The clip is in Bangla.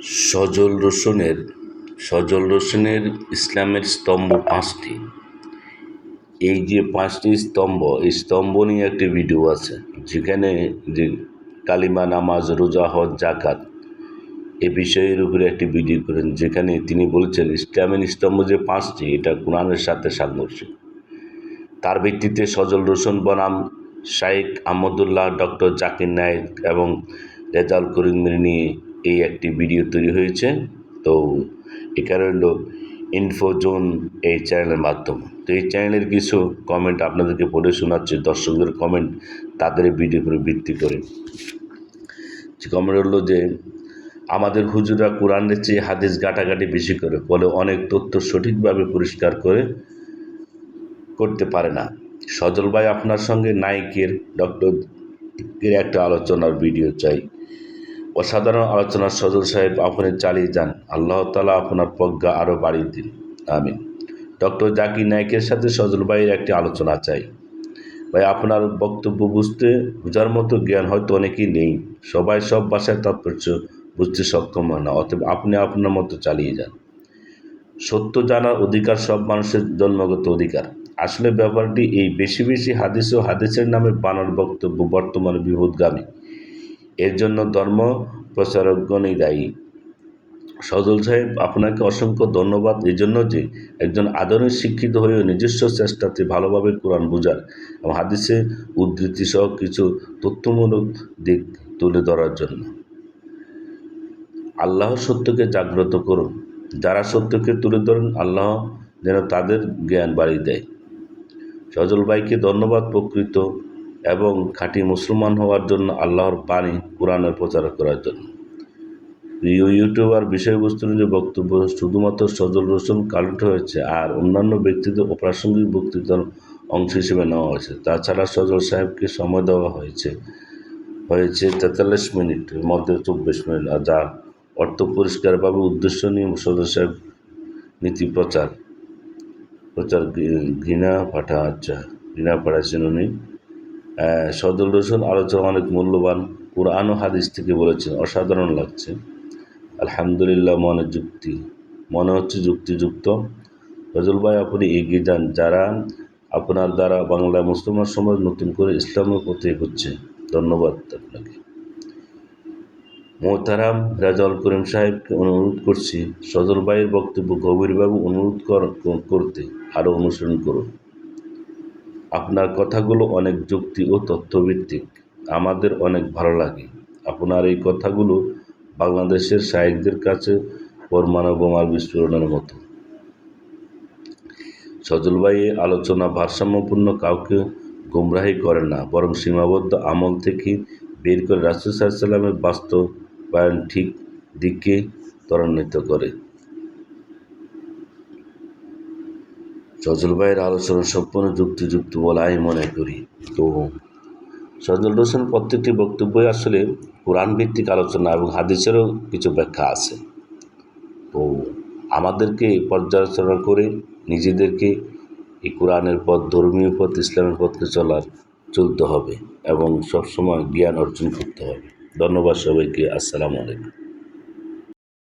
সজল রসুনের সজল রসুনের ইসলামের স্তম্ভ পাঁচটি। এই যে পাঁচটি স্তম্ভ, এই স্তম্ভ নিয়ে একটি ভিডিও আছে, যেখানে যে কালিমা নামাজ, রোজা, হজ জাকাত এ বিষয়ের উপরে একটি ভিডিও করেন, যেখানে তিনি বলছেন, ইসলামের স্তম্ভ যে পাঁচটি, এটা কোরআনের সাথে সাংঘর্ষিক তার ভিত্তিতে সজল রোশন বনাম, শাইখ আহমদুল্লাহ, ডক্টর জাকির নায়েক এবং রেজাল করিমের নিয়ে এই একটি ভিডিও তৈরি হয়েছে। তো এখানে হলো ইনফোজোন এই চ্যানেলের মাধ্যমে। তো এই চ্যানেলের কিছু কমেন্ট আপনাদেরকে পড়ে শোনাচ্ছে, দর্শকদের কমেন্ট তাদের ভিডিওর উপরে ভিত্তি করে। যে কমেন্ট হলো যে, আমাদের হুজুরা কোরআনের চেয়ে হাদিস ঘাটাঘাটি বেশি করে, ফলে অনেক তথ্য সঠিকভাবে পরিষ্কার করে করতে পারে না। সজল ভাই আপনার সঙ্গে নায়িকের, ডক্টর একটা আলোচনার ভিডিও চাই। অসাধারণ আলোচনা সজল সাহেব আপনি চালিয়ে যান। আল্লাহ তালা আপনার প্রজ্ঞা আরও বাড়িয়ে দিন। আমি ডক্টর জাকির নায়কের সাথে সজল ভাইয়ের একটি আলোচনা চাই। ভাই, আপনার বক্তব্য বুঝতে, বোঝার মতো জ্ঞান হয়তো অনেকেই নেই। সবাই সব ভাষার তাৎপর্য বুঝতে সক্ষম হয় না, অতএব আপনি আপনার মতো চালিয়ে যান। সত্য জানার অধিকার সব মানুষের জন্মগত অধিকার। আসলে ব্যাপারটি এই বেশি বেশি হাদিস ও হাদিসের নামে বানার বক্তব্য বর্তমানে বিপদগামী। এর জন্য ধর্ম প্রচারকগণই দায়ী। সজল সাহেব, আপনাকে অসংখ্য ধন্যবাদ। এই জন্য যে একজন আধুনিক শিক্ষিত হয়েও নিজস্ব চেষ্টাতে ভালোভাবে কোরআন বোঝার এবং হাদিসে উদ্ধৃতি সহ কিছু তথ্যমূলক দিক তুলে ধরার জন্য। আল্লাহ সত্যকে জাগ্রত করুন। যারা সত্যকে তুলে ধরেন, আল্লাহ যেন তাদের জ্ঞান বাড়িয়ে দেয়। সজল ভাইকে ধন্যবাদ, প্রকৃত এবং খাঁটি মুসলমান হওয়ার জন্য আল্লাহর বাণী কোরআনের প্রচার করার জন্য। প্রিয় ইউটিউবার, বিষয়বস্তু নিয়ে বক্তব্য শুধুমাত্র সজল রোশন কালেক্ট হয়েছে আর অন্যান্য ব্যক্তিদের অপ্রাসঙ্গিক বক্তৃতার অংশ হিসেবে নেওয়া হয়েছে। তাছাড়া সজল সাহেবকে সময় দেওয়া হয়েছে হয়েছে তেতাল্লিশ মিনিটের মধ্যে চব্বিশ মিনিট যা অর্থ পরিষ্কারভাবে উদ্দেশ্য নিয়ে সজল সাহেব নীতি প্রচার প্রচার ঘৃণা পাঠা আচ্ছা ঘৃণা পাঠাচ্ছেন উনি। সজল রসুন আলোচনা অনেক মূল্যবান। কোরআন ও হাদিস থেকে বলেছেন, অসাধারণ লাগছে। আলহামদুলিল্লাহ, মনে যুক্তি, মনে হচ্ছে যুক্তিযুক্ত। ফজল ভাই, আপনি এগিয়ে যান। যারা আপনার দ্বারা বাংলা মুসলমান সমাজ নতুন করে ইসলামের পথে হচ্ছে ধন্যবাদ আপনাকে। মোহতারাম রাজাউল করিম সাহেবকে অনুরোধ করছি, সজল ভাইয়ের বক্তব্য গভীরভাবে অনুরোধ করতে, আরও অনুসরণ করুন। আপনার কথাগুলো অনেক যুক্তি ও তথ্যভিত্তিক আমাদের অনেক ভালো লাগে। আপনার এই কথাগুলো বাংলাদেশের শায়কদের কাছে পরমাণু বোমার বিস্ফোরণের মতো। সজল ভাই এই আলোচনা ভারসাম্যপূর্ণ, কাউকে গুমরাহি করে না। বরং সীমাবদ্ধ আমল থেকে বের করে রাসুল সাল্লামের বাস্তবায়ন ঠিক দিকে ত্বরান্বিত করে। সজল ভাইয়ের আলোচনা সম্পূর্ণ যুক্তিযুক্ত বলে আমি মনে করি। তো সজল হোসেন প্রত্যেকটি বক্তব্যই আসলে কোরআন ভিত্তিক আলোচনা এবং হাদিসেরও কিছু ব্যাখ্যা আছে। তো আমাদেরকে পর্যালোচনা করে নিজেদেরকে এই কোরআনের পথ, ধর্মীয় পথ, ইসলামের পথকে চলার চলতে হবে এবং সবসময় জ্ঞান অর্জন করতে হবে। ধন্যবাদ সবাইকে। আসসালামু আলাইকুম।